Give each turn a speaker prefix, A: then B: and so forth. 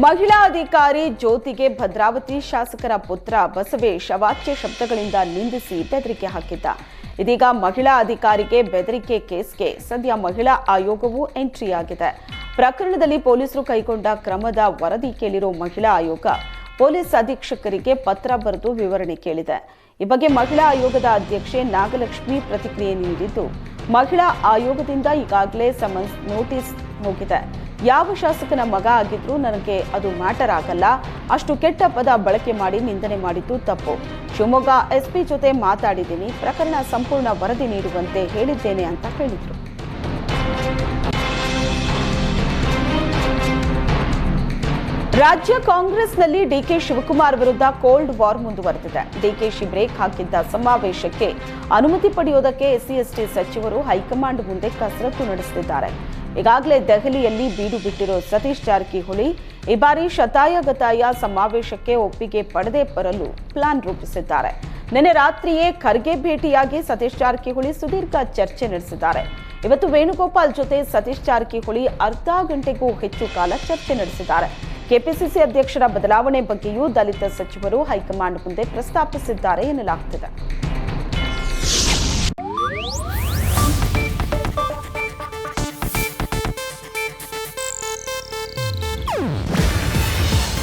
A: ಮಹಿಳಾ ಅಧಿಕಾರಿ ಜ್ಯೋತಿಗೆ ಭದ್ರಾವತಿ ಶಾಸಕರ ಪುತ್ರ ಬಸವೇಶ್ ಅವಾಚ್ಯ ಶಬ್ದಗಳಿಂದ ನಿಂದಿಸಿ ಬೆದರಿಕೆ ಹಾಕಿದ್ದ. ಇದೀಗ ಮಹಿಳಾ ಅಧಿಕಾರಿಗೆ ಬೆದರಿಕೆ ಕೇಸ್ಗೆ ಸದ್ಯ ಮಹಿಳಾ ಆಯೋಗವು ಎಂಟ್ರಿ ಆಗಿದೆ ಪ್ರಕರಣದಲ್ಲಿ ಪೊಲೀಸರು ಕೈಗೊಂಡ ಕ್ರಮದ ವರದಿ ಕೇಳಿರೋ ಮಹಿಳಾ ಆಯೋಗ ಪೊಲೀಸ್ ಅಧೀಕ್ಷಕರಿಗೆ ಪತ್ರ ಬರೆದು ವಿವರಣೆ ಕೇಳಿದೆ. ಈ ಬಗ್ಗೆ ಮಹಿಳಾ ಆಯೋಗದ ಅಧ್ಯಕ್ಷೆ ನಾಗಲಕ್ಷ್ಮಿ ಪ್ರತಿಕ್ರಿಯೆ ನೀಡಿದ್ದು, ಮಹಿಳಾ ಆಯೋಗದಿಂದ ಈಗಾಗಲೇ ಸಮನ್ಸ್ ನೋಟಿಸ್ ಹೋಗಿದೆ. ಯಾವ ಶಾಸಕನ ಮಗ ಆಗಿದ್ರೂ ನನಗೆ ಅದು ಮ್ಯಾಟರ್ ಆಗಲ್ಲ. ಅಷ್ಟು ಕೆಟ್ಟ ಪದ ಬಳಕೆ ಮಾಡಿ ನಿಂದನೆ ಮಾಡಿದ್ದು ತಪ್ಪು. ಶಿವಮೊಗ್ಗ ಎಸ್ಪಿ ಜೊತೆ ಮಾತಾಡಿದ್ದೀನಿ. ಪ್ರಕರಣ ಸಂಪೂರ್ಣ ವರದಿ ನೀಡುವಂತೆ ಹೇಳಿದ್ದೇನೆ ಅಂತ ಹೇಳಿದ್ರು. ರಾಜ್ಯ ಕಾಂಗ್ರೆಸ್ನಲ್ಲಿ ಡಿಕೆ ಶಿವಕುಮಾರ್ ವಿರುದ್ಧ ಕೋಲ್ಡ್ ವಾರ್ ಮುಂದುವರೆದಿದೆ. ಡಿಕೆಶಿ ಬ್ರೇಕ್ ಹಾಕಿದ್ದ ಸಮಾವೇಶಕ್ಕೆ ಅನುಮತಿ ಪಡೆಯುವುದಕ್ಕೆ ಎಸ್ಸಿ ಎಸ್ಟಿ ಸಚಿವರು ಹೈಕಮಾಂಡ್ ಮುಂದೆ ಕಸರತ್ತು ನಡೆಸುತ್ತಿದ್ದಾರೆ. ಈಗಾಗಲೇ ದೆಹಲಿಯಲ್ಲಿ ಬೀಡು ಬಿಟ್ಟಿರೋ ಸತೀಶ್ ಜಾರಕಿಹೊಳಿ ಈ ಬಾರಿ ಶತಾಯಗತಾಯ ಸಮಾವೇಶಕ್ಕೆ ಒಪ್ಪಿಗೆ ಪಡೆದೇ ಬರಲು ಪ್ಲಾನ್ ರೂಪಿಸಿದ್ದಾರೆ. ನಿನ್ನೆ ರಾತ್ರಿಯೇ ಖರ್ಗೆ ಭೇಟಿಯಾಗಿ ಸತೀಶ್ ಜಾರಕಿಹೊಳಿ ಸುದೀರ್ಘ ಚರ್ಚೆ ನಡೆಸಿದ್ದಾರೆ. ಇವತ್ತು ವೇಣುಗೋಪಾಲ್ ಜೊತೆ ಸತೀಶ್ ಜಾರಕಿಹೊಳಿ ಅರ್ಧ ಗಂಟೆಗೂ ಹೆಚ್ಚು ಕಾಲ ಚರ್ಚೆ ನಡೆಸಿದ್ದಾರೆ. ಕೆಪಿಸಿಸಿ ಅಧ್ಯಕ್ಷರ ಬದಲಾವಣೆ ಬಗ್ಗೆಯೂ ದಲಿತ ಸಚಿವರು ಹೈಕಮಾಂಡ್ ಮುಂದೆ ಪ್ರಸ್ತಾಪಿಸಿದ್ದಾರೆ ಎನ್ನಲಾಗುತ್ತಿದೆ